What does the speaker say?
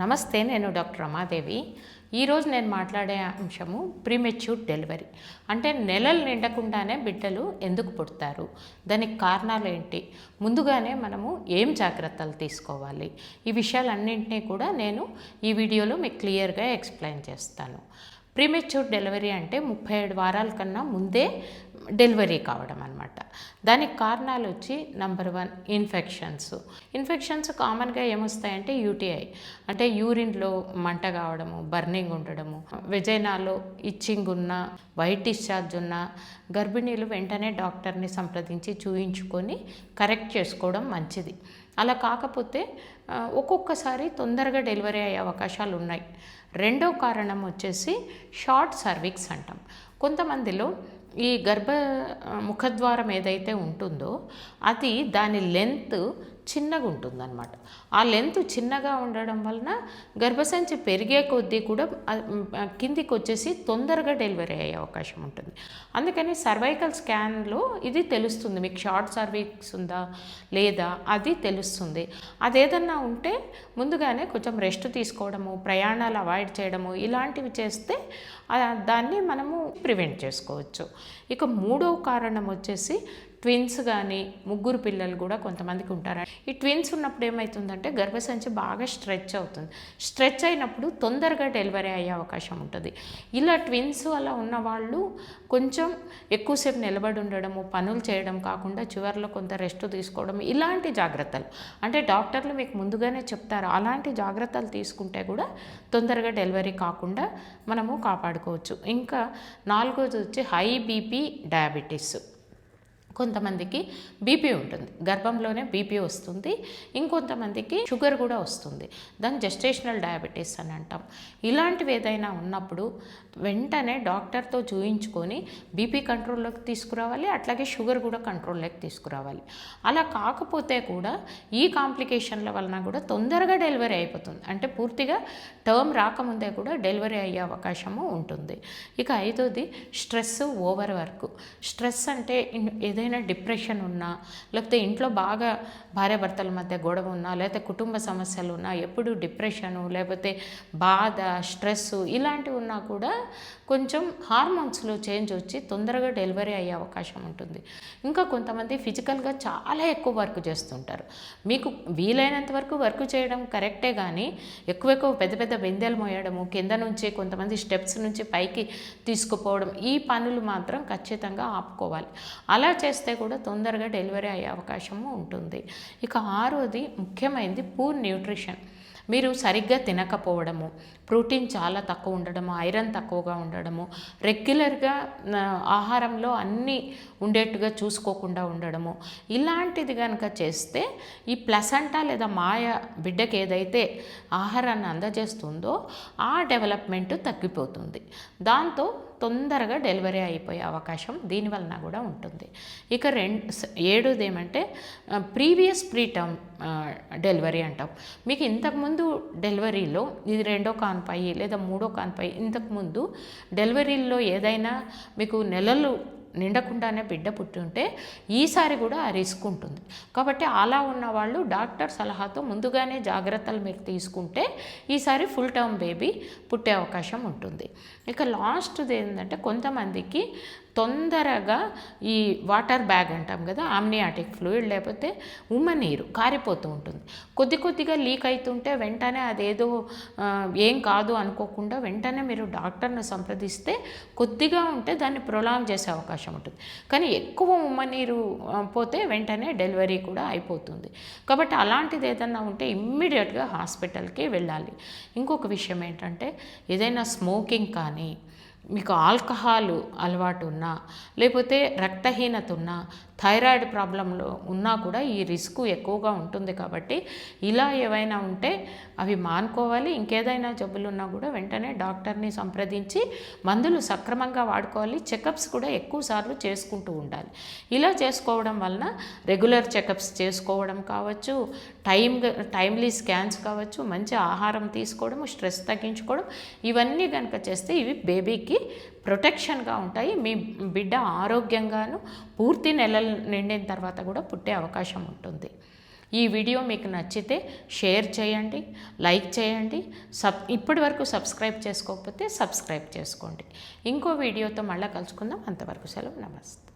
నమస్తే నేను డాక్టర్ రమాదేవి. ఈరోజు నేను మాట్లాడే అంశము ప్రీమెచ్యూర్ డెలివరీ. అంటే నెలలు నిండకుండానే బిడ్డలు ఎందుకు పుడతారు? దానికి కారణాలు ఏంటి ముందుగానే మనము ఏం జాగ్రత్తలు తీసుకోవాలి? ఈ విషయాలన్నింటినీ కూడా నేను ఈ వీడియోలో మీకు క్లియర్గా ఎక్స్ప్లెయిన్ చేస్తాను. ప్రీమెచ్యూర్ డెలివరీ అంటే ముప్పై ఏడు వారాల కన్నా ముందే డెలివరీ కావడం అనమాట దానికి కారణాలు వచ్చి నంబర్ వన్ ఇన్ఫెక్షన్స్. ఇన్ఫెక్షన్స్ కామన్గా ఏమొస్తాయంటే యూటీఐ. అంటే యూరిన్లో మంట కావడము బర్నింగ్ ఉండడము వెజైనాలో ఇచ్చింగ్ ఉన్న వైట్ డిశ్చార్జ్ ఉన్న గర్భిణీలు వెంటనే డాక్టర్ని సంప్రదించి చూయించుకొని కరెక్ట్ చేసుకోవడం మంచిది. అలా కాకపోతే ఒక్కొక్కసారి తొందరగా డెలివరీ అయ్యే అవకాశాలు ఉన్నాయి. రెండో కారణం వచ్చేసి షార్ట్ సర్వీక్స్ అంటాం. కొంతమందిలో ఈ గర్భ ముఖద్వారం ఏదైతే ఉంటుందో అది దాని లెంత్ చిన్నగా ఉంటుందన్నమాట. ఆ లెంత్ చిన్నగా ఉండడం వలన గర్భసంచి పెరిగే కొద్దీ కూడా కిందికి వచ్చేసి తొందరగా డెలివరీ అయ్యే అవకాశం ఉంటుంది. అందుకని సర్వైకల్ స్కాన్లో ఇది తెలుస్తుంది. మీకు షార్ట్ సర్వీక్స్ ఉందా లేదా అది తెలుస్తుంది. అదేదన్నా ఉంటే ముందుగానే కొంచెం రెస్ట్ తీసుకోవడము ప్రయాణాలు అవాయిడ్ చేయడము ఇలాంటివి చేస్తే దాన్ని మనము ప్రివెంట్ చేసుకోవచ్చు. ఇక మూడో కారణం వచ్చేసి ట్విన్స్ కానీ ముగ్గురు పిల్లలు కూడా కొంతమందికి ఉంటారు. ఈ ట్విన్స్ ఉన్నప్పుడు ఏమవుతుందంటే గర్భసంచి బాగా స్ట్రెచ్ అవుతుంది. స్ట్రెచ్ అయినప్పుడు తొందరగా డెలివరీ అయ్యే అవకాశం ఉంటుంది. ఇలా ట్విన్స్ అలా ఉన్న వాళ్ళు కొంచెం ఎక్కువసేపు నిలబడి ఉండడము పనులు చేయడం కాకుండా చివరిలో కొంత రెస్ట్ తీసుకోవడం ఇలాంటి జాగ్రత్తలు. అంటే డాక్టర్లు మీకు ముందుగానే చెప్తారు. అలాంటి జాగ్రత్తలు తీసుకుంటే కూడా తొందరగా డెలివరీ కాకుండా మనము కాపాడుకోవచ్చు. ఇంకా నాలుగోది వచ్చి హై బీపీ డయాబెటీస్. కొంతమందికి బీపీ ఉంటుంది. గర్భంలోనే బీపీ వస్తుంది. ఇంకొంతమందికి షుగర్ కూడా వస్తుంది. దాన్ని జెస్టేషనల్ డయాబెటీస్ అని అంటాం. ఇలాంటివి ఏదైనా ఉన్నప్పుడు వెంటనే డాక్టర్తో చూయించుకొని బీపీ కంట్రోల్లోకి తీసుకురావాలి. అట్లాగే షుగర్ కూడా కంట్రోల్లోకి తీసుకురావాలి. అలా కాకపోతే కూడా ఈ కాంప్లికేషన్ల వలన కూడా తొందరగా డెలివరీ అయిపోతుంది. అంటే పూర్తిగా టర్మ్ రాకముందే కూడా డెలివరీ అయ్యే అవకాశము ఉంటుంది. ఇక ఐదోది స్ట్రెస్ ఓవర్ వర్క్. స్ట్రెస్ అంటే ఏదైనా ఏదైనా డిప్రెషన్ ఉన్నా లేకపోతే ఇంట్లో బాగా భార్యాభర్తల మధ్య గొడవ ఉన్నా లేకపోతే కుటుంబ సమస్యలు ఉన్నా ఎప్పుడు డిప్రెషను లేకపోతే బాధ స్ట్రెస్ ఇలాంటివి ఉన్నా కూడా కొంచెం హార్మోన్స్లో చేంజ్ వచ్చి తొందరగా డెలివరీ అయ్యే అవకాశం ఉంటుంది. ఇంకా కొంతమంది ఫిజికల్గా చాలా ఎక్కువ వర్క్ చేస్తుంటారు. మీకు వీలైనంత వరకు వర్క్ చేయడం కరెక్టే కానీ ఎక్కువ ఎక్కువ పెద్ద పెద్ద బిందెలు మోయడము కింద నుంచి కొంతమంది స్టెప్స్ నుంచి పైకి తీసుకుపోవడం ఈ పనులు మాత్రం ఖచ్చితంగా ఆపుకోవాలి. అలా చేస్తే కూడా తొందరగా డెలివరీ అయ్యే అవకాశము ఉంటుంది. ఇక ఆరోది ముఖ్యమైనది పూర్ న్యూట్రిషన్. మీరు సరిగ్గా తినకపోవడము ప్రోటీన్ చాలా తక్కువ ఉండడము ఐరన్ తక్కువగా ఉండడము రెగ్యులర్గా ఆహారంలో అన్నీ ఉండేట్టుగా చూసుకోకుండా ఉండడము ఇలాంటిది కనుక చేస్తే ఈ ప్లసంటా లేదా మాయ బిడ్డకి ఏదైతే ఆహారాన్ని అందజేస్తుందో ఆ డెవలప్మెంట్ తగ్గిపోతుంది. దాంతో తొందరగా డెలివరీ అయిపోయే అవకాశం దీనివలన కూడా ఉంటుంది. ఇక రెండు ఏడుది ఏమంటే ప్రీవియస్ ప్రీ డెలివరీ అంటాం. మీకు ఇంతకుముందు డెలివరీలో ఇది రెండో కాన్పై లేదా మూడో కాన్పై ఇంతకుముందు డెలివరీల్లో ఏదైనా మీకు నెలలు నిండకుండానే బిడ్డ పుట్టి ఉంటే ఈసారి కూడా ఆ రిస్క్ ఉంటుంది. కాబట్టి అలా ఉన్న వాళ్ళు డాక్టర్ సలహాతో ముందుగానే జాగ్రత్తలు మీరు తీసుకుంటే ఈసారి ఫుల్ టర్మ్ బేబీ పుట్టే అవకాశం ఉంటుంది. ఇక లాస్ట్ది ఏంటంటే కొంతమందికి తొందరగా ఈ వాటర్ బ్యాగ్ అంటాం కదా ఆమ్నియాటిక్ ఫ్లూయిడ్ లేకపోతే ఉమ్మ నీరు కారిపోతూ ఉంటుంది. కొద్ది కొద్దిగా లీక్ అవుతుంటే వెంటనే అదేదో ఏం కాదు అనుకోకుండా వెంటనే మీరు డాక్టర్ను సంప్రదిస్తే కొద్దిగా ఉంటే దాన్ని ప్రొలాంగ్ చేసే అవకాశం ఉంటుంది. కానీ ఎక్కువ ఉమ్మ నీరు పోతే వెంటనే డెలివరీ కూడా అయిపోతుంది. కాబట్టి అలాంటిది ఏదన్నా ఉంటే ఇమ్మీడియట్గా హాస్పిటల్కి వెళ్ళాలి. ఇంకొక విషయం ఏంటంటే ఏదైనా స్మోకింగ్ కానీ మీకు ఆల్కహాల్ అలవాటు ఉన్నా లేకపోతే రక్తహీనత ఉన్నా థైరాయిడ్ ప్రాబ్లంలో ఉన్నా కూడా ఈ రిస్క్ ఎక్కువగా ఉంటుంది కాబట్టి ఇలా ఏవైనా ఉంటే అవి మానుకోవాలి. ఇంకేదైనా జబ్బులు ఉన్నా కూడా వెంటనే డాక్టర్ని సంప్రదించి మందులు సక్రమంగా వాడుకోవాలి. చెకప్స్ కూడా ఎక్కువ సార్లు చేసుకుంటూ ఉండాలి. ఇలా చేసుకోవడం వలన రెగ్యులర్ చెకప్స్ చేసుకోవడం కావచ్చు టైం టైమ్లీ స్కాన్స్ కావచ్చు మంచి ఆహారం తీసుకోవడం స్ట్రెస్ తగ్గించుకోవడం ఇవన్నీ కనుక చేస్తే ఇవి బేబీకి ప్రొటెక్షన్గా ఉంటాయి. మీ బిడ్డ ఆరోగ్యంగాను పూర్తి నెలలు నిండిన తర్వాత కూడా పుట్టే అవకాశం ఉంటుంది. ఈ వీడియో మీకు నచ్చితే షేర్ చేయండి లైక్ చేయండి సబ్ ఇప్పటి వరకు సబ్స్క్రైబ్ చేసుకోకపోతే సబ్స్క్రైబ్ చేసుకోండి. ఇంకో వీడియోతో మళ్ళీ కలుసుకుందాం. అంతవరకు సెలవు. నమస్తే.